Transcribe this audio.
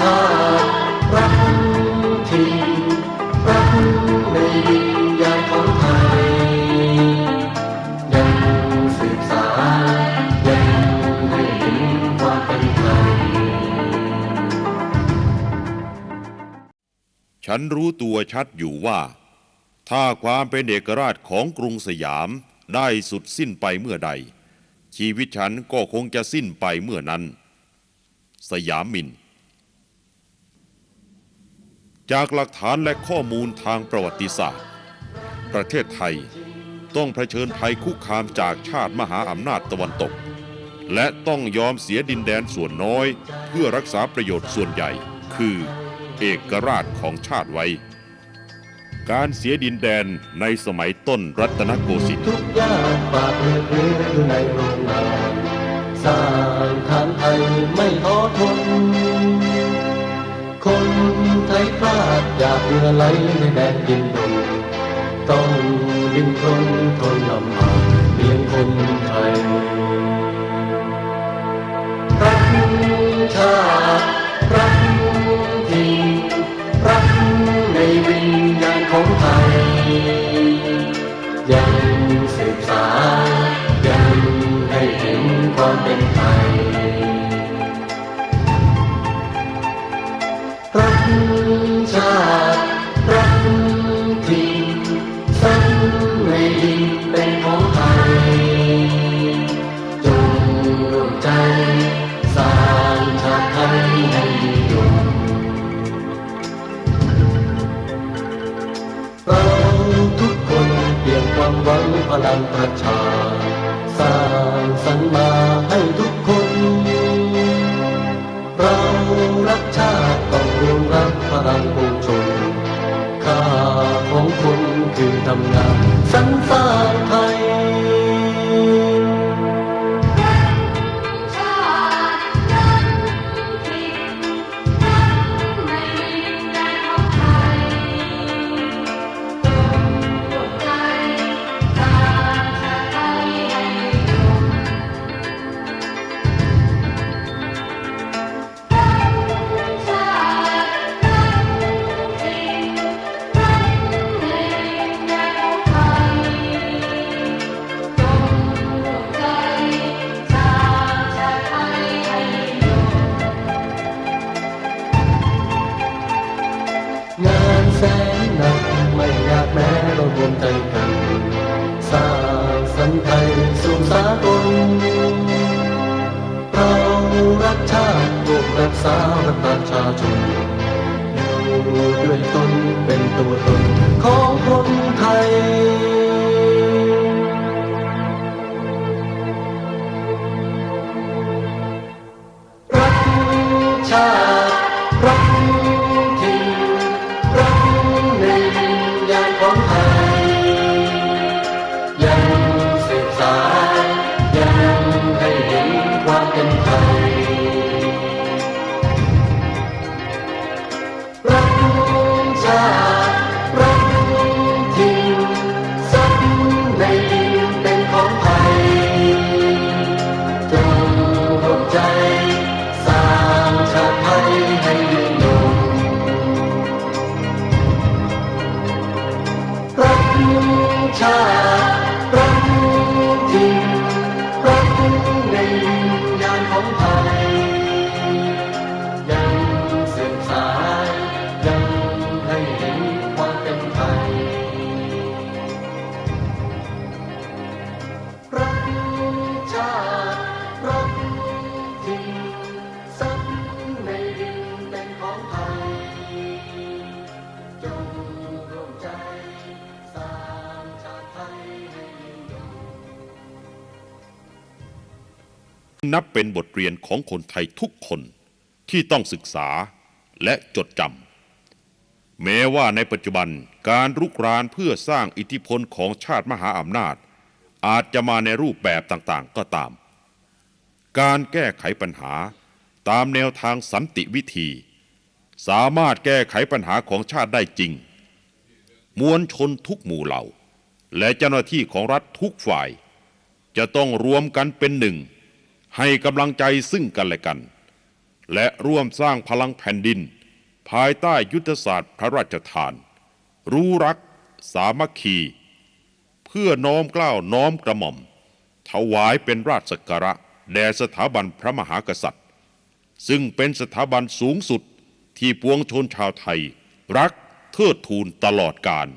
ชาติรักทีรักในวิญญาณของไทย ยังสืบสานยังให้เห็นความเป็นไทย ฉันรู้ตัวชัดอยู่ว่า ถ้าความเป็นเอกราชของกรุงสยามได้สุดสิ้นไปเมื่อใด ชีวิตฉันก็คงจะสิ้นไปเมื่อนั้น สยามมิน จากหลักฐานและข้อมูลทางประวัติศาสตร์ ประเทศไทยต้องเผชิญภัยคุกคามจากชาติมหาอำนาจตะวันตก และต้องยอมเสียดินแดนส่วนน้อย เพื่อรักษาประโยชน์ส่วนใหญ่ คือเอกราชของชาติไว้ การเสียดินแดนในสมัยต้นรัตนโกสินทร์ทุกยากฝากเรืออยู่ในโรงงานสร้างทานไทยไม่ท้อทนคน ไทยพลาดอยากเรือไหลในแดนดินดงต้องดิ้นรนทนลำบากเลี้ยงคนไทยันประชา สร้างสรรค์มาให้ทุกคน เรารักชาติต้องรวมรักพลังปวงชนค่าของคนคือทำงานสรรสร้างไทย ไม่อยากแม้เรารวมใจกันสร้างสันไทยสู่สากลเรารักชาติรวมรักษารักประชาชนอยู่ด้วยตนเป็นตัวตนของคนไทย นับเป็นบทเรียนของคนไทยทุกคนที่ต้องศึกษาและจดจำแม้ว่าในปัจจุบันการรุกรานเพื่อสร้างอิทธิพลของชาติมหาอำนาจ อาจจะมาในรูปแบบต่างๆก็ตาม การแก้ไขปัญหาตามแนวทางสันติวิธี สามารถแก้ไขปัญหาของชาติได้จริง มวลชนทุกหมู่เหล่า และเจ้าหน้าที่ของรัฐทุกฝ่าย จะต้องรวมกันเป็นหนึ่ง ให้กำลังใจซึ่งกันและกัน และร่วมสร้างพลังแผ่นดิน ภายใต้ยุทธศาสตร์พระราชทาน รู้รัก สามัคคี เพื่อน้อมเกล้าวน้อมกระหม่อม ถวายเป็นราชสักการะแด่สถาบันพระมหากษัตริย์ ซึ่งเป็นสถาบันสูงสุดที่ปวงชนชาวไทย รักเทิดทูนตลอดกาล